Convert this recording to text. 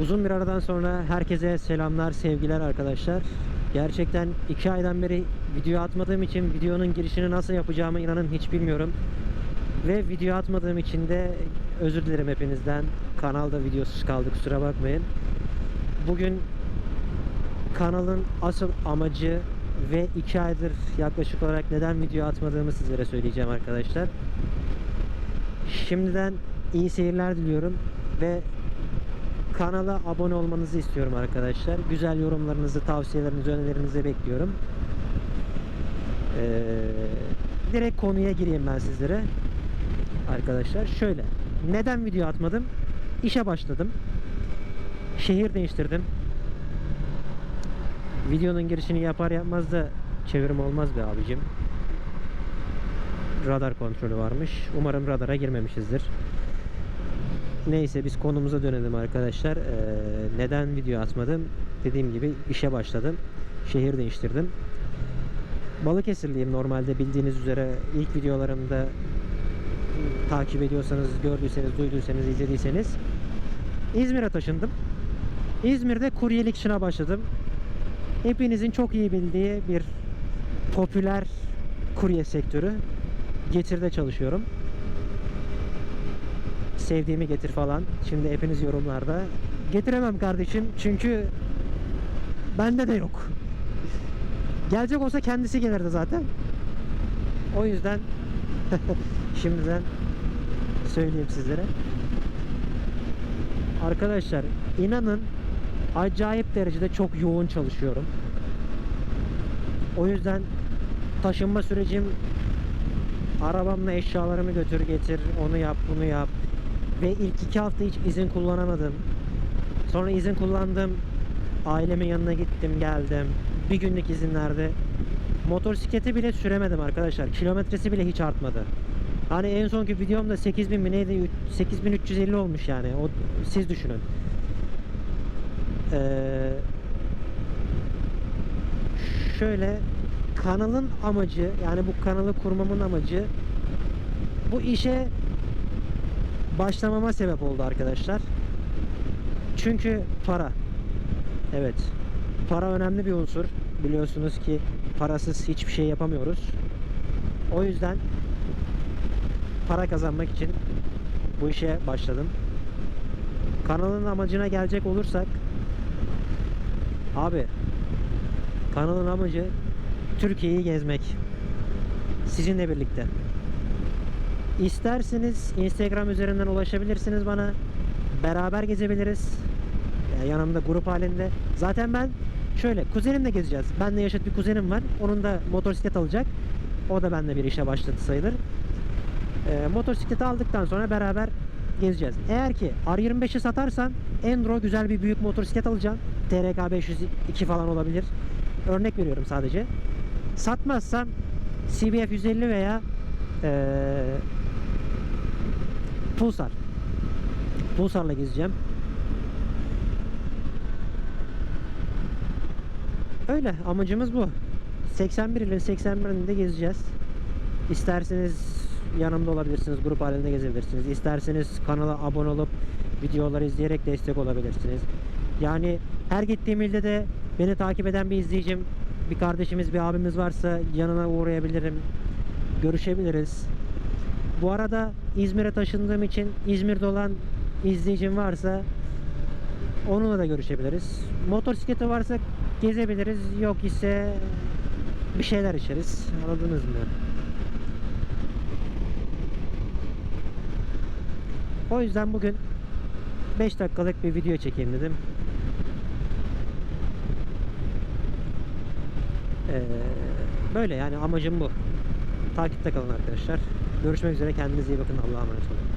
Uzun bir aradan sonra herkese selamlar, sevgiler arkadaşlar. Gerçekten iki aydan beri video atmadığım için videonun girişini nasıl yapacağımı inanın hiç bilmiyorum. Ve video atmadığım için de özür dilerim hepinizden. Kanalda videosuz kaldı kusura bakmayın. Bugün kanalın asıl amacı ve iki aydır yaklaşık olarak neden video atmadığımı sizlere söyleyeceğim arkadaşlar. Şimdiden iyi seyirler diliyorum ve kanala abone olmanızı istiyorum arkadaşlar. Güzel yorumlarınızı, tavsiyelerinizi, önerilerinizi bekliyorum. Ee, direkt konuya gireyim ben sizlere. Arkadaşlar şöyle. Neden video atmadım? İşe başladım. Şehir değiştirdim. Videonun girişini yapar yapmaz da çevirim olmaz be abicim. Radar kontrolü varmış. Umarım radara girmemişizdir. Neyse biz konumuza dönelim arkadaşlar. Ee, neden video atmadım? Dediğim gibi işe başladım. Şehir değiştirdim. Balıkesirliyim normalde bildiğiniz üzere ilk videolarımda takip ediyorsanız, gördüyseniz, duyduysanız, izlediyseniz İzmir'e taşındım. İzmir'de kuryelik işine başladım. Hepinizin çok iyi bildiği bir popüler kurye sektörü. Getir'de çalışıyorum. Sevdiğimi getir falan. Şimdi hepiniz yorumlarda. Getiremem kardeşim çünkü bende de yok. Gelecek olsa kendisi gelirdi zaten. O yüzden şimdiden söyleyeyim sizlere. Arkadaşlar inanın acayip derecede çok yoğun çalışıyorum. O yüzden taşınma sürecim arabamla eşyalarımı götür getir onu yap bunu yap ve ilk iki hafta hiç izin kullanamadım. Sonra izin kullandım. Ailemin yanına gittim geldim. Bir günlük izinlerde motosikleti bile süremedim arkadaşlar. Kilometresi bile hiç artmadı. Hani en sonki videomda 8000 mi neydi? 8350 olmuş yani. O siz düşünün. Ee, şöyle kanalın amacı yani bu kanalı kurmamın amacı bu işe başlamama sebep oldu arkadaşlar. Çünkü para. Evet. Para önemli bir unsur. Biliyorsunuz ki parasız hiçbir şey yapamıyoruz. O yüzden para kazanmak için bu işe başladım. Kanalın amacına gelecek olursak abi kanalın amacı Türkiye'yi gezmek. Sizinle birlikte. İsterseniz Instagram üzerinden ulaşabilirsiniz bana. Beraber gezebiliriz. Ya yanımda grup halinde. Zaten ben şöyle kuzenimle gezeceğiz. Ben de yaşıt bir kuzenim var. Onun da motosiklet alacak. O da benimle bir işe başladı sayılır. E, motosikleti aldıktan sonra beraber gezeceğiz. Eğer ki R25'i satarsan Enduro güzel bir büyük motosiklet alacağım. TRK 502 falan olabilir. Örnek veriyorum sadece. Satmazsam CBF 150 veya e, Pulsar. Pulsar'la gezeceğim. Öyle amacımız bu. 81 ile 81'inde gezeceğiz. İsterseniz yanımda olabilirsiniz, grup halinde gezebilirsiniz. İsterseniz kanala abone olup videoları izleyerek destek olabilirsiniz. Yani her gittiğim ilde de beni takip eden bir izleyicim, bir kardeşimiz, bir abimiz varsa yanına uğrayabilirim. Görüşebiliriz. Bu arada İzmir'e taşındığım için İzmir'de olan izleyicim varsa onunla da görüşebiliriz. Motosikleti varsa gezebiliriz. Yok ise bir şeyler içeriz. Anladınız mı? O yüzden bugün 5 dakikalık bir video çekeyim dedim. Ee, böyle yani amacım bu. Takipte kalın arkadaşlar. Görüşmek üzere. Kendinize iyi bakın. Allah'a emanet olun.